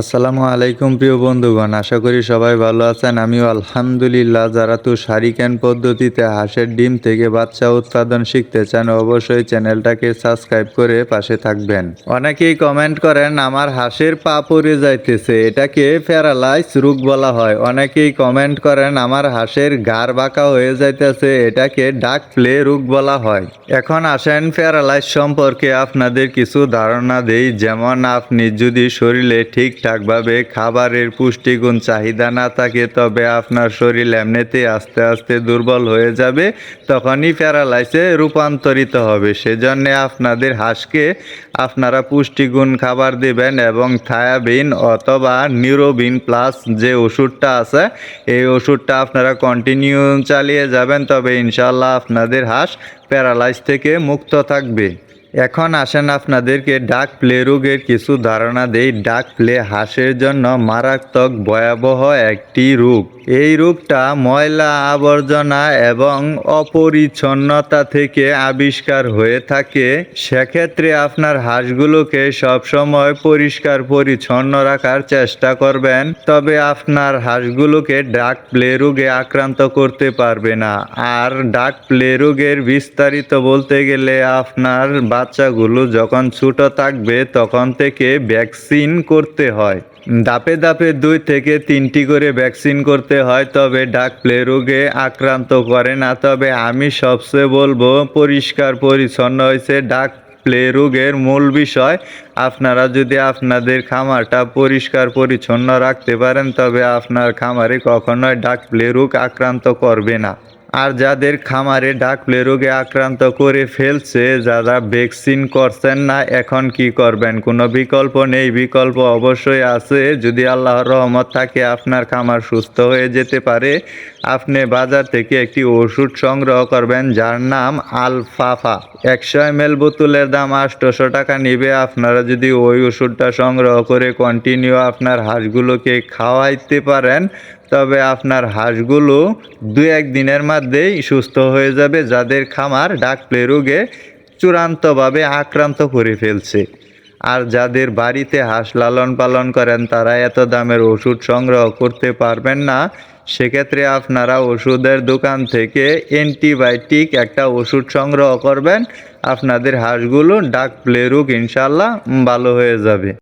আসসালামু আলাইকুম প্রিয় বন্ধুগণ, আশা করি সবাই ভালো আছেন। আমিও আলহামদুলিল্লাহ, যারা তো সারিক্যান পদ্ধতিতে হাঁসের ডিম থেকে বাচ্চা উৎপাদন শিখতে চান, অবশ্যই চ্যানেলটাকে সাবস্ক্রাইব করে পাশে থাকবেন। অনেকেই কমেন্ট করেন, আমার হাঁসের পা পড়ে যাইতেছে, এটাকে প্যারালাইজ রোগ বলা হয়। অনেকেই কমেন্ট করেন, আমার হাঁসের ঘাড় বাঁকা হয়ে যাইতেছে, এটাকে ডাক প্লে রোগ বলা হয়। এখন আসেন প্যারালাইজ সম্পর্কে আপনাদের কিছু ধারণা দেই। যেমন, আপনি যদি শরীরে ঠিকঠাকভাবে খাবারের পুষ্টিগুণ চাহিদা না থাকে, তবে আপনার শরীর এমনিতেই আস্তে আস্তে দুর্বল হয়ে যাবে, তখনই প্যারালাইসে রূপান্তরিত হবে। সেজন্য আপনাদের হাঁসকে আপনারা পুষ্টিগুণ খাবার দিবেন এবং থায়াবিন অথবা নিউরোবিন প্লাস যে ওষুধটা আছে, এই ওষুধটা আপনারা কন্টিনিউ চালিয়ে যাবেন, তবে ইনশাল্লাহ আপনাদের হাঁস প্যারালাইস থেকে মুক্ত থাকবে। এখন আসেন আপনাদেরকে ডাক প্লে রোগের কিছু ধারণা দেই। ডাক প্লে হাঁসের জন্য মারাত্মক ভয়াবহ একটি রোগ। এই রোগটা ময়লা আবর্জনা এবং অপরিচ্ছন্নতা থেকে আবিষ্কার হয়ে থাকে। সেক্ষেত্রে আপনার হাঁসগুলোকে সবসময় পরিষ্কার পরিচ্ছন্ন রাখার চেষ্টা করবেন, তবে আপনার হাঁসগুলোকে ডাক প্লে রোগে আক্রান্ত করতে পারবে না। আর ডাক প্লে রোগের বিস্তারিত বলতে গেলে আপনার বাচ্চাগুলো যখন ছোট থাকবে, তখন থেকে ভ্যাকসিন করতে হয়। দাপে দাপে দুই থেকে তিনটি করে ভ্যাকসিন করতে হয়, তবে ডাক প্লে রোগে আক্রান্ত করে না। তবে আমি সবচেয়ে বলব, পরিষ্কার পরিচ্ছন্ন হয়েছে ডাক প্লে রোগের মূল বিষয়। আপনারা যদি আপনাদের খামারটা পরিষ্কার পরিচ্ছন্ন রাখতে পারেন, তবে আপনার খামারে কখনোই ডাক প্লে রোগ আক্রান্ত করবে না। আর যাদের খামারে ডাক প্লে রোগে আক্রান্ত করে ফেলছে, যারা ভ্যাকসিন করছেন না, এখন কি করবেন? কোনো বিকল্প নেই। বিকল্প অবশ্যই আছে। যদি আল্লাহর রহমত থাকে, আপনার খামার সুস্থ হয়ে যেতে পারে। আপনি বাজার থেকে একটি ওষুধ সংগ্রহ করবেন, যার নাম আলফাফা। একশো এম এল বোতলের দাম আটশোশো টাকা নিবে। আপনারা যদি ওই ওষুধটা সংগ্রহ করে কন্টিনিউ আপনার হাঁসগুলোকে খাওয়াইতে পারেন তবে আপনার হাঁসগুলো দু এক দিনের মধ্যেই সুস্থ হয়ে যাবে, যাদের খামার ডাক প্লে রোগে চূড়ান্তভাবে আক্রান্ত করে ফেলছে। আর যাদের বাড়িতে হাঁস লালন পালন করেন, তারা এত দামের ওষুধ সংগ্রহ করতে পারবেন না। সেক্ষেত্রে আপনারা ওষুধের দোকান থেকে অ্যান্টিবায়োটিক একটা ওষুধ সংগ্রহ করবেন। আপনাদের হাঁসগুলো ডাক প্লে রোগ ইনশাল্লাহ ভালো হয়ে যাবে।